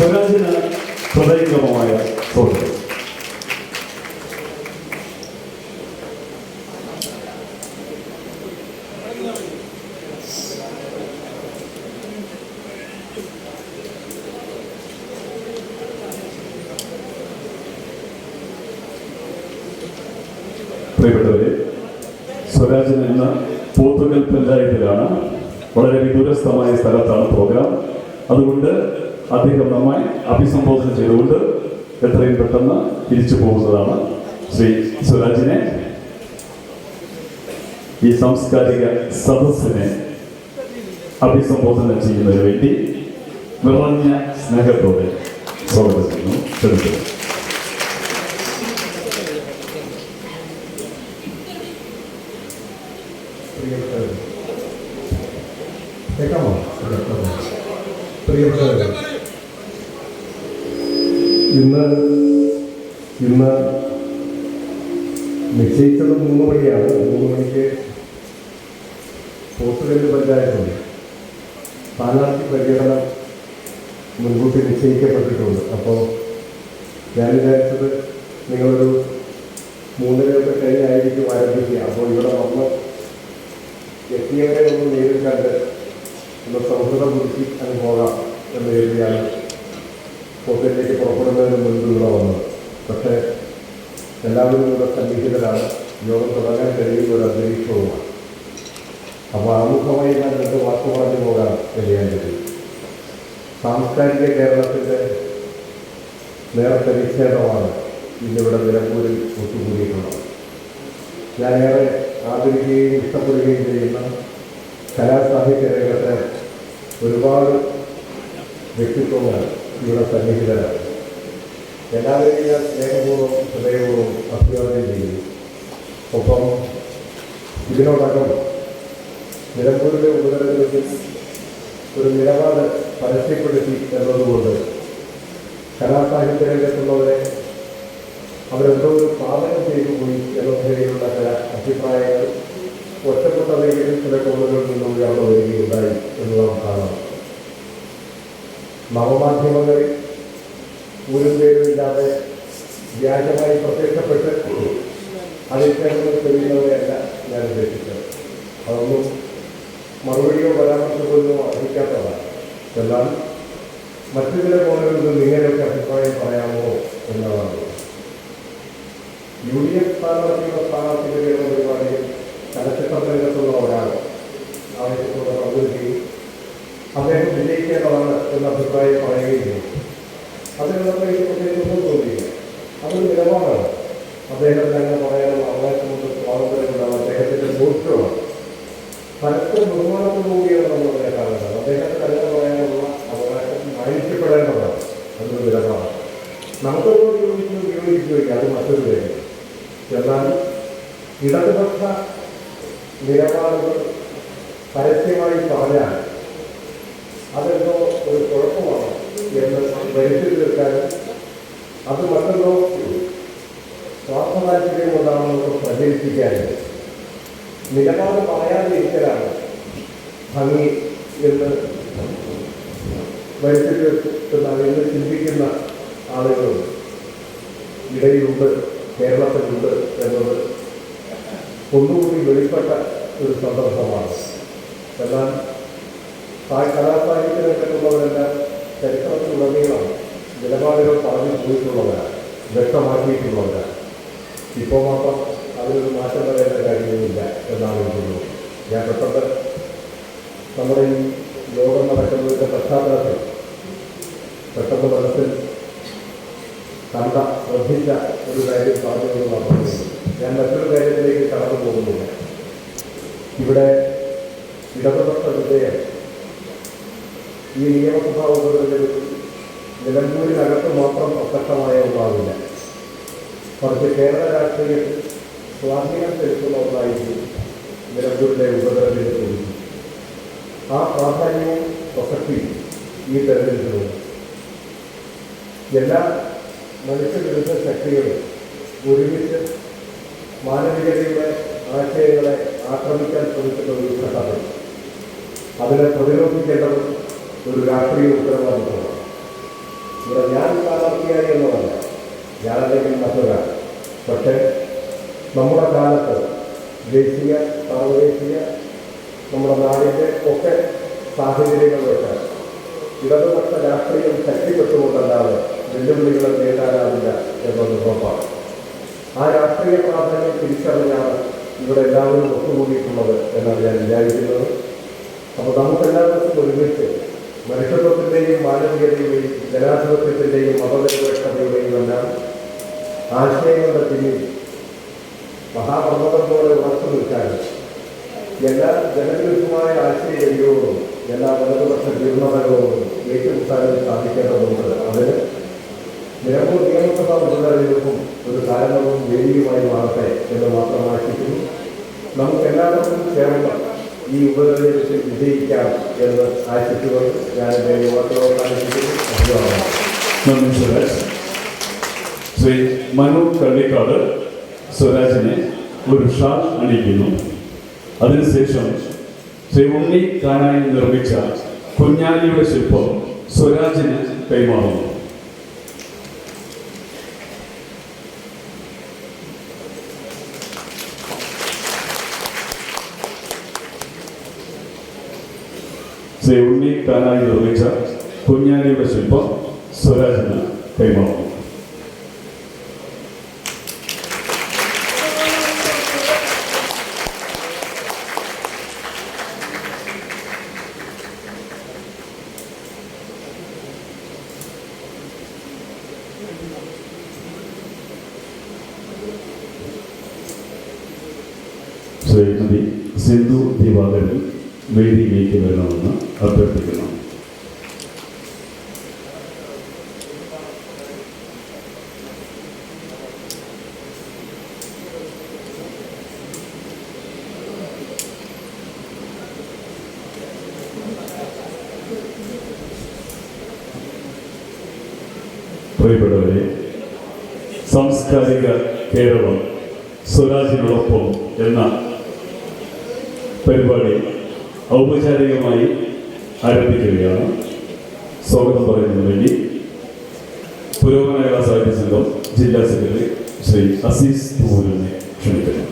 സ്വരാജിന് ഹൃദയംഗമമായ സ്വാഗതം പ്രിയപ്പെട്ടവരെ സ്വരാജൻ എന്ന പോത്തുകൽ പഞ്ചായത്തിലാണ്. വളരെ വിദൂരസ്ഥമായ സ്ഥലത്താണ് പ്രോഗ്രാം. അതുകൊണ്ട് അദ്ദേഹം നന്നായി അഭിസംബോധന ചെയ്തുകൊണ്ട് എത്രയും പെട്ടെന്ന് തിരിച്ചു പോകുന്നതാണ് ശ്രീ സ്വരാജിനെ ഈ സാംസ്കാരിക സദസ്സിനെ അഭിസംബോധന ചെയ്യുന്നതിന് വേണ്ടി നിറഞ്ഞ സ്നേഹത്തോടെ സ്വാഗതം ചെയ്യുന്നു. ക്ഷണിക്കുന്നു പ്രിയപ്പെട്ടവരെ ഇന്ന് ഇന്ന് നിശ്ചയിച്ചത് മൂന്ന് മണിയാണ്. മൂന്ന് മണിക്ക് പോത്തുകല്ല് പഞ്ചായത്തുണ്ട്. സ്ഥാനാർത്ഥി പര്യടനം മുൻകൂട്ടി നിശ്ചയിക്കപ്പെട്ടിട്ടുണ്ട്. അപ്പോൾ ഞാൻ വിചാരിച്ചത് നിങ്ങളൊരു മൂന്നരയൊക്കെ കഴിഞ്ഞായിരിക്കും ആരംഭിക്കുക. അപ്പോൾ ഇവിടെ വന്ന് എത്തിയവരെ ഒന്ന് നേരിൽ കണ്ട് ഒന്ന് സൗഹൃദം കുറിച്ച് അങ്ങ് പോകാം എന്ന് കരുതിയാണ് ഹോട്ടലിലേക്ക് പുറപ്പെടുന്നതിന് മുൻപ് വന്നത് പക്ഷേ എല്ലാവരും ഇവിടെ സന്നിഹിതരാണ്. യോഗം തുടങ്ങാൻ കഴിയുന്ന ഒരു അന്തരീക്ഷവുമാണ്. അപ്പോൾ ആമുഖമായി ഞാൻ രണ്ട് വാക്ക് പറഞ്ഞു പോകാൻ കഴിയാൻ കഴിയും സാംസ്കാരിക കേരളത്തിന്റെ നേർപരിച്ഛേദമാണ് ഇന്നിവിടെ നിലമ്പൂരിൽ ഒത്തുകൂടിയിട്ടുള്ളത്. ഞാനേറെ ആദരിക്കുകയും ഇഷ്ടപ്പെടുകയും ചെയ്യുന്ന കലാസാഹിത്യ രംഗത്തെ ഒരുപാട് വ്യക്തിത്വങ്ങൾ ഇവിടെ സന്നിഹിതരാണ്. എല്ലാവരെയും ഞാൻ സ്നേഹപൂർവം ഹൃദയപൂർവം അഭിവാദ്യം ചെയ്യുന്നു. ഒപ്പം ഇതിനോടകം നിലമ്പൂരിലെ ഉപകരണത്തിൽ ഒരു നിലപാട് പരസ്യപ്പെടുത്തി എന്നതുകൊണ്ട് കലാസാഹിത്യ രംഗത്തുള്ളവരെ അവരെന്തോ ഒരു പാതകം ചെയ്തു പോയി എന്ന നിലയിലുള്ള ചില അഭിപ്രായങ്ങൾ ഒറ്റപ്പെട്ട ചില കോണുകളിൽ നിന്നും ഉയർന്നു വരികയുണ്ടായി എന്ന് കാണാം നവമാധ്യമങ്ങളിൽ ഊരും പേരുമില്ലാതെ വ്യാജമായി പ്രത്യക്ഷപ്പെട്ട് അതിൽ തെളിയുന്നവരെയല്ല ഞാൻ ഉദ്ദേശിച്ചത്. അതൊന്നും മറുപടിയോ പരാമർശമോ അർഹിക്കാത്തതാണ് എന്നാൽ മറ്റു ചില നിന്ന് ഇങ്ങനെയൊക്കെ അഭിപ്രായം പറയാമോ എന്നതാണ്. യു ഡി എഫ് സ്ഥാനാർത്ഥിയുടെ സ്ഥാനാർത്ഥികൾ പരസ്പര ബഹുമാനത്തോടുകൂടിയാണ് നമ്മൾ അവരെ കാണേണ്ടത് അദ്ദേഹത്തെ അങ്ങനെ പറയാനുള്ള അവകാശം മാനിക്കപ്പെടേണ്ടതാണ് അതൊരു നിലപാടാണ് നമുക്കതോട് യോജിക്കുന്നു വിയോജിക്കുകയില്ല അത് മറ്റൊരു കാര്യം എന്നാൽ ഇടതുപക്ഷ നിലപാടുകൾ പരസ്യമായി പറഞ്ഞാൽ അതെന്തോ ഒരു കുഴപ്പമാണ് എന്ന് വരുത്തി തീർക്കാനും അത് മറ്റെന്തോ സ്വാർത്ഥ താല്പര്യം കൊണ്ടാണെന്നൊക്കെ പ്രചരിപ്പിക്കാനും നിലപാട് പറയാതിരിക്കലാണ് ഭംഗി എന്ന് വരുത്തി തീർക്കുന്ന എന്ന് ചിന്തിക്കുന്ന ആളുകളുണ്ട് ഇടയിലുണ്ട് കേരളത്തിലുണ്ട് എന്നത് ഒന്നുകൂടി വെളിപ്പെട്ട ഒരു സന്ദർഭമാണ്. എന്നാൽ ആ കലാസാഹിത്യരംഗത്തുള്ളവരെല്ലാം ചരിത്രത്തിലുടനീളം നിലപാടുകൾ പറഞ്ഞു പോയിട്ടുള്ളവരാണ് വ്യക്തമാക്കിയിട്ടുള്ളവരാണ്. ഇപ്പോൾ മാത്രം അതിലൊരു മാറ്റം വരേണ്ട കാര്യവുമില്ല എന്നാണ് തോന്നുന്നത്. ഞാൻ പെട്ടെന്ന് നമ്മുടെ ഈ ലോകം നടക്കുന്നതിന്റെ പശ്ചാത്തലത്തിൽ പെട്ടെന്ന് മനസ്സിൽ കണ്ട ശ്രദ്ധിച്ച ഒരു കാര്യം മാത്രമേ ഞാൻ മറ്റൊരു കാര്യത്തിലേക്ക് കടന്നു പോകുന്നില്ല. ഇവിടെ ഇടതുപക്ഷ വിജയം ഈ നിയമസഭാ ഉപതെരഞ്ഞെടുപ്പിൽ നിലമ്പൂരിനകത്ത് മാത്രം പ്രസക്തമായ ഒന്നാവില്ല. മറിച്ച് കേരള രാഷ്ട്രീയത്തിൽ സ്വാധീനം ചെലുത്തുന്ന ഒന്നായിരിക്കും നിലമ്പൂരിലെ ഉപതെരഞ്ഞെടുപ്പ്. ആ പ്രാധാന്യവും പ്രസക്തിയും ഈ തെരഞ്ഞെടുപ്പിലുണ്ട്. എല്ലാ മനുഷ്യവിരുദ്ധ ശക്തികളും ഒരുമിച്ച് മാനവികതയുടെ ആശയങ്ങളെ ആക്രമിക്കാൻ ശ്രമിക്കുന്ന ഒരു ഘട്ടത്തിൽ അതിനെ പ്രതിരോധിക്കേണ്ടത് ഒരു രാഷ്ട്രീയ ഉത്തരവാദിത്വമാണ്. അല്ലെങ്കിൽ മറ്റൊരാൾ. പക്ഷേ നമ്മുടെ കാലത്ത് ദേശീയ സാർവദേശീയ നമ്മുടെ നാടിന്റെ ഒക്കെ സാഹചര്യങ്ങൾ വെച്ചാൽ ഇടതുപക്ഷ രാഷ്ട്രീയം ശക്തിപ്പെട്ടുകൊണ്ടല്ലാതെ വെല്ലുവിളികളെ നേടാനാവില്ല എന്നത് ഉറപ്പാണ്. ആ രാഷ്ട്രീയ പ്രാധാന്യം തിരിച്ചറിഞ്ഞാണ് ഇവിടെ എല്ലാവരും ഒത്തുകൂടിയിട്ടുള്ളത് എന്നാണ് ഞാൻ വിചാരിക്കുന്നത്. അപ്പോൾ നമുക്കെല്ലാവർക്കും ഒരുമിച്ച് മനുഷ്യത്വത്തിന്റെയും മാനവികതയുടെയും ജനാധിപത്യത്തിന്റെയും മതനിരപേക്ഷതയുടെയും എല്ലാം ആശയങ്ങളുടെ പിന്നിൽ മഹാപർവതം പോലെ ഉറച്ചു നിൽക്കാനും എല്ലാ ജനവിരുദ്ധമായ ആശയ ഗതികളോടും എല്ലാ വലതുപക്ഷ ജീർണതകളോടും ഏറ്റുമുട്ടാനും സാധിക്കേണ്ടതുണ്ട്. അതിന് നിലമ്പൂർ നിയമസഭാ ഉപതെരഞ്ഞെടുപ്പും ഒരു കാരണവും വേദിയുമായി മാറട്ടെ എന്ന് മാത്രം ആശിക്കുന്നു. നമുക്ക് എല്ലാവർക്കും ചേർന്ന് ഈ ഉപതെരഞ്ഞെടുപ്പിൽ വിജയിക്കാം എന്ന് ആശിച്ചുകൊണ്ട് ഞാൻ എന്റെ യുവാക്കളോട് സ്വരാജ്. ശ്രീ മനു കള്ളിക്കാട് സ്വരാജിനെ ഒരു ഷാൾ അണിയിക്കുന്നു. അതിനുശേഷം ശ്രീ ഉണ്ണി കാനായി നിർമ്മിച്ച കുഞ്ഞാലിയുടെ ശില്പം സ്വരാജിന് കൈമാറുന്നു. ശ്രീ ഉണ്ണി കാനായി നിർമ്മിച്ച കുഞ്ഞാലിയുടെ ശില്പം സ്വരാജിന് കൈമാറുന്നു. ശ്രീമതി സിന്ധു ദിവാകരൻ വേദിയിലേക്ക് വരണമെന്ന് അഭ്യർത്ഥിക്കുന്നു. പ്രിയപ്പെട്ടവരെ സാംസ്കാരിക കേരളം സ്വരാജിനോടൊപ്പം എന്ന പരിപാടി ഔപചാരികമായി ആരംഭിക്കുകയാണ്. സ്വാഗതം പറയുന്നതിന് വേണ്ടി പുരോഗമന സാഹിത്യ സംഘം ജില്ലാ സെക്രട്ടറി ശ്രീ അസീസ് പൂരിനെ ക്ഷണിക്കുന്നു.